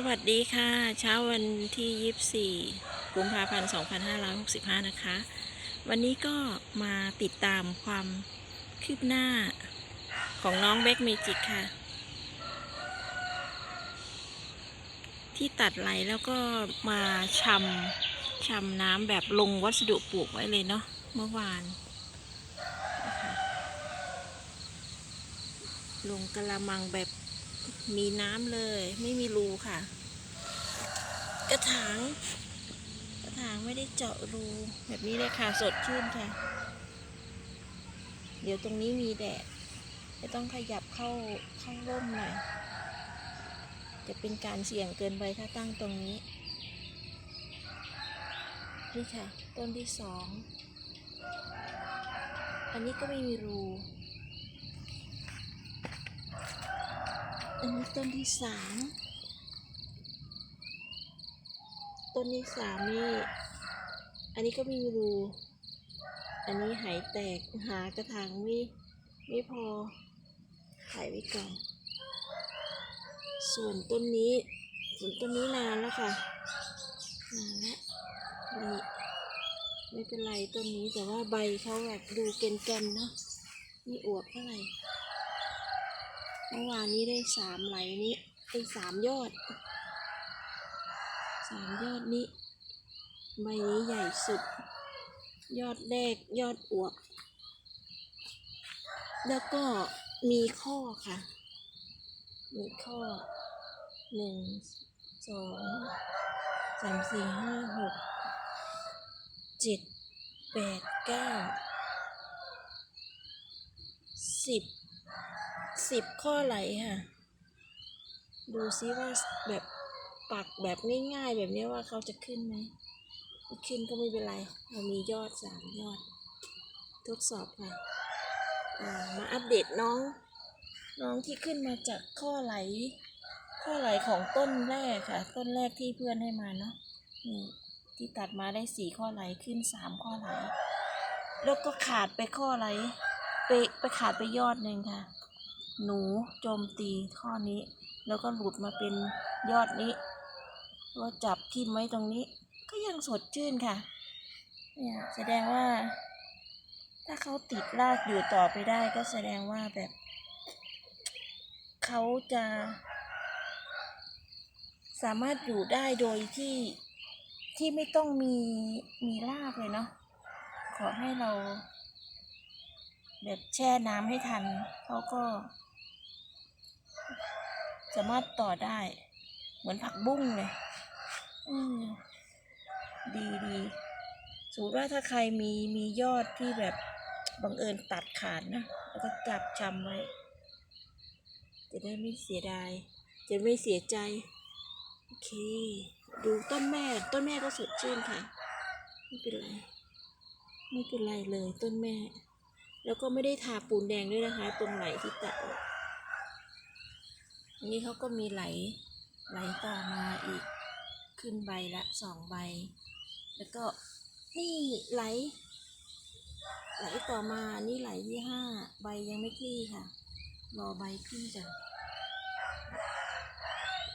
สวัสดีค่ะ เช้าวันที่ 24 กุมภาพันธ์ 2565 นะคะ วันนี้ก็มาติดตามความคืบหน้าของน้องแบ็กเมจิกค่ะ ที่ตัดไหลแล้วก็มาชำชำน้ำแบบลงวัสดุปลูกไว้เลยเนาะเมื่อวาน ลงกระมังแบบ มีน้ำเลย ไม่มีรูค่ะ กระถางกระถางไม่ได้เจาะรูแบบนี้เลยค่ะสดชื่นค่ะ เดี๋ยวตรงนี้มีแดดจะต้องขยับเข้าเข้าร่มหน่อยจะเป็นการเสี่ยงเกินไปถ้าตั้งตรงนี้ นี่ค่ะ ต้นที่สอง อันนี้ก็ไม่มีรู อันนี้ต้นที่สามต้นที่สามนี่ อันนี้ก็ไมมีรู อันนี้หายแตกหากระถางไม่ไม่พอถ่ายไว้ก่อน ส่วนต้นนี้ ส่วนต้นนี้นานแล้วค่ะ นานแล้วนี่ไม่เป็นไรต้นนี้แต่ว่าใบเขาแบบดูเกนๆเนาะไม่อวบเท่าไหร่ เมื่อวานนี้ได้สามไหลนี้ได้สามยอดสามยอดนี้ใบนี้ใหญ่สุด ยอดแรกยอดอวบแล้วก็มีข้อค่ะ มีข้อหนึ่งสองสามสี่ห้าหกเจ็ดแปดเก้าสิบ สิบข้อไหลค่ะ ดูซิว่าแบบปักแบบง่ายๆแบบนี้ว่าเขาจะขึ้นไหมขึ้นก็ไม่เป็นไร เรามียอดสามยอด ทดสอบค่ะมาอัปเดตน้อง น้องที่ขึ้นมาจากข้อไหล ข้อไหลของต้นแรกค่ะ ต้นแรกที่เพื่อนให้มาเนาะนี่ที่ตัดมาได้สี่ข้อไหลขึ้นสามข้อไหล แล้วก็ขาดไปข้อไหล ไปไปขาดไปยอดหนึ่งค่ะ หนูโจมตีข้อนี้ แล้วก็หลุดมาเป็นยอดนี้ก็จับทิ่มไว้ตรงนี้ ก็ยังสดชื่นค่ะเนี่ยแสดงว่า ถ้าเขาติดรากอยู่ต่อไปได้ก็แสดงว่าแบบ เขาจะ สามารถอยู่ได้โดยที่ที่ไม่ต้องมีมีรากเลยเนาะขอให้เรา แบบแช่น้ำให้ทันเขาก็ สามารถต่อได้ เหมือนผักบุ้งเลยดีดีสมมติว่าถ้าใครมีมียอดที่แบบบังเอิญตัดขาดนะ แล้วก็จับจำไว้ จะได้ไม่เสียดาย จะไม่เสียใจ โอเค ดูต้นแม่ ต้นแม่ก็สดชื่นค่ะ ไม่เป็นไร ไม่เป็นไรเลยต้นแม่ แล้วก็ไม่ได้ทาปูนแดงด้วยนะคะ ตรงไหลที่ตัดออก นี้เขาก็มีไหลไหลต่อมาอีกขึ้นใบละสองใบ แล้วก็นี่ไหล ไหลต่อมานี่ไหลที่ห้าใบยังไม่คลี่ค่ะ รอใบขึ้นจ้ะ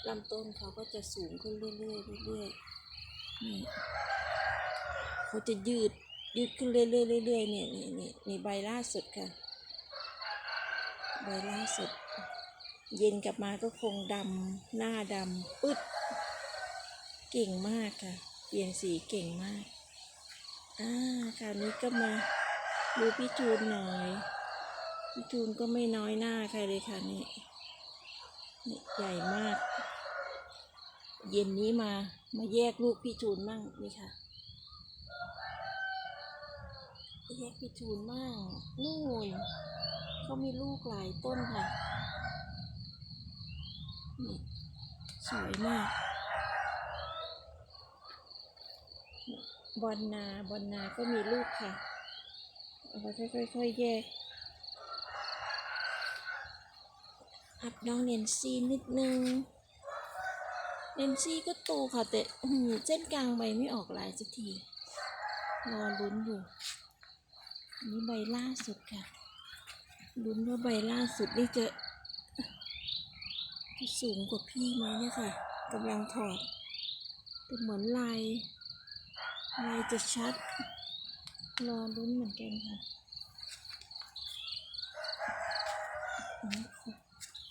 ลำต้นเขาก็จะสูงขึ้นเรื่อยๆเรื่อยๆนี่เขาจะยืดยืดขึ้นเรื่อยๆเรื่อยๆเนี่ยนี่นี่นี่ใบล่าสุดค่ะ ใบล่าสุด เย็นกลับมาก็คงดำหน้าดำปึ๊ดเก่งมากค่ะ เปลี่ยนสีเก่งมากอ่าคราวนี้ก็มาดูพี่จูนหน่อยพี่จูนก็ไม่น้อยหน้าใครเลยค่ะนี่นี่ใหญ่มาก เย็นนี้มามาแยกลูกพี่จูนมั่งนี่ค่ะแยกพี่จูนมั่งนู่นเขามีลูกหลายต้นค่ะ นี่สวยมากบอลนาบอลนาก็มีลูกค่ะเอาไปค่อยๆแยกอัพน้องเนนซี่นิดนึงเนนซี่ก็โตค่ะแต่เส้นกลางใบไม่ออกลายสักทีรอลุ้นอยู่อันนี้ใบล่าสุดค่ะลุ้นว่าใบล่าสุดนี่จะ สูงกว่าพี่ไหมเนี่ยค่ะกำลังถอดแต่เหมือนลายลายจะชัด รอลุ้นเหมือนกันค่ะ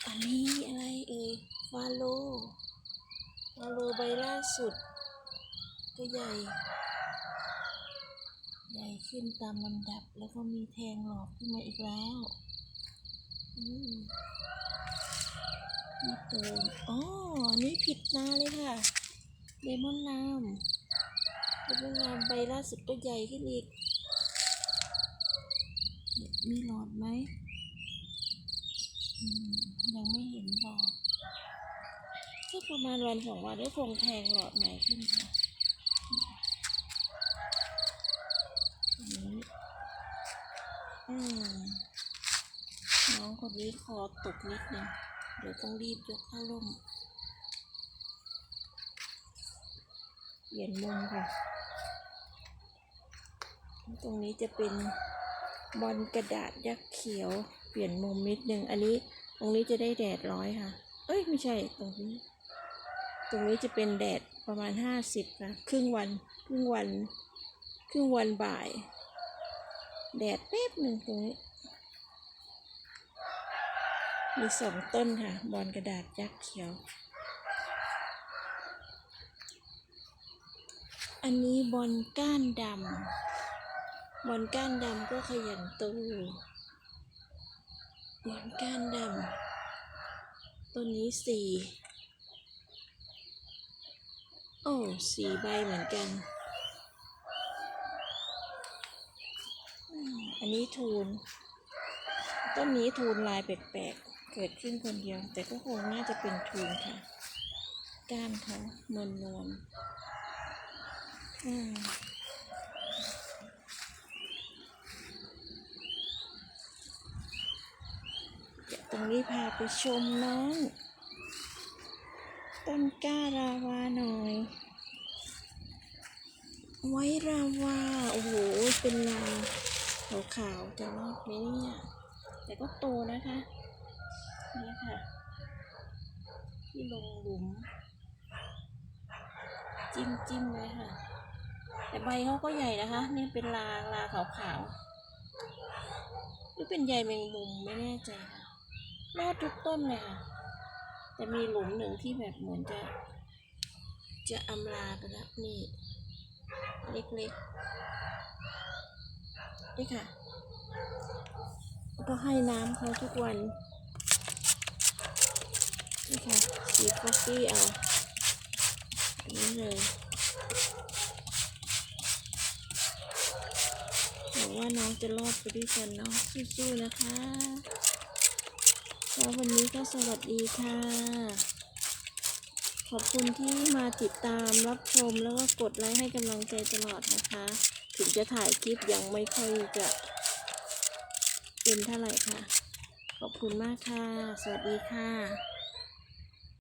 อันนี้อะไรเอ่ยฟาโลฟาโลใบล่าสุด ก็ใหญ่ ใหญ่ขึ้นตามลำดับแล้วก็มีแทงหลอกขึ้นมาอีกแล้ว อืม มาเติมอ๋อนนี้ผิดนาเลยค่ะเลมอนนามเลมอนนามใบล่าสุดก็ใหญ่ขึ้นอีก มีหลอดไหม ยังไม่เห็นหลอดก็ประมาณวันสองวันได้คงแทงหลอดใหม่ขึ้นค่ะอันนี้อืมน้องคนนี้คอตกนิดนึง เดี๋ยวต้องรีบยกเข้าร่มเปลี่ยนมุมค่ะ ตรงนี้จะเป็นบอลกระดาษยักษ์เขียว เปลี่ยนมุมนิดนึง อันนี้ตรงนี้จะได้แดดร้อยค่ะ เอ้ยไม่ใช่ตรงนี้ ตรงนี้จะเป็นแดดประมาณห้าสิบค่ะครึ่งวันครึ่งวัน ครึ่งวันบ่าย แดดแป๊บหนึ่งตรงนี้ มีสองต้นค่ะ บอลกระดาษยักษ์เขียว อันนี้บอลก้านดำบอลก้านดำก็ขยันโตบอลก้านดำต้นนี้สี่โอ้สี่ใบเหมือนกัน อันนี้ทูนต้นนี้ทูนลายแปลกๆ เกิดขึ้นคนเดียว แต่ก็คงน่าจะเป็นทูนค่ะ ก้านเขานวลนวลๆอืมเดี๋ยวตรงนี้พาไปชมน้อง ต้นก้าราวาหน่อย ไว้ราวา โอ้โห เป็นลาขาวๆจะรอดไหมเนี่ยแต่ก็โตนะคะ นี่ค่ะ ที่ลงหลุม จิ้มจิ้มเลยค่ะ แต่ใบเขาก็ใหญ่นะคะ นี่เป็นลาลาขาวๆหรือเป็นใยแมงมุมไม่แน่ใจค่ะรอดทุกต้นเลยค่ะ แต่มีหลุมหนึ่งที่แบบเหมือนจะ จะอำลาไปแล้วนี่ เล็กๆ นี่ค่ะ ก็ให้น้ำเขาทุกวัน ค่ะสีคอฟฟี่เอา อันนี้เลยหวังว่าน้องจะรอดไปด้วยกันเนาะสู้ๆนะคะแล้ววันนี้ก็สวัสดีค่ะ ขอบคุณที่มาติดตามรับชมแล้วก็กดไลค์ให้กำลังใจตลอดนะคะ ถึงจะถ่ายคลิปยังไม่ค่อยจะเป็นเท่าไหร่ค่ะ ขอบคุณมากค่ะ สวัสดีค่ะ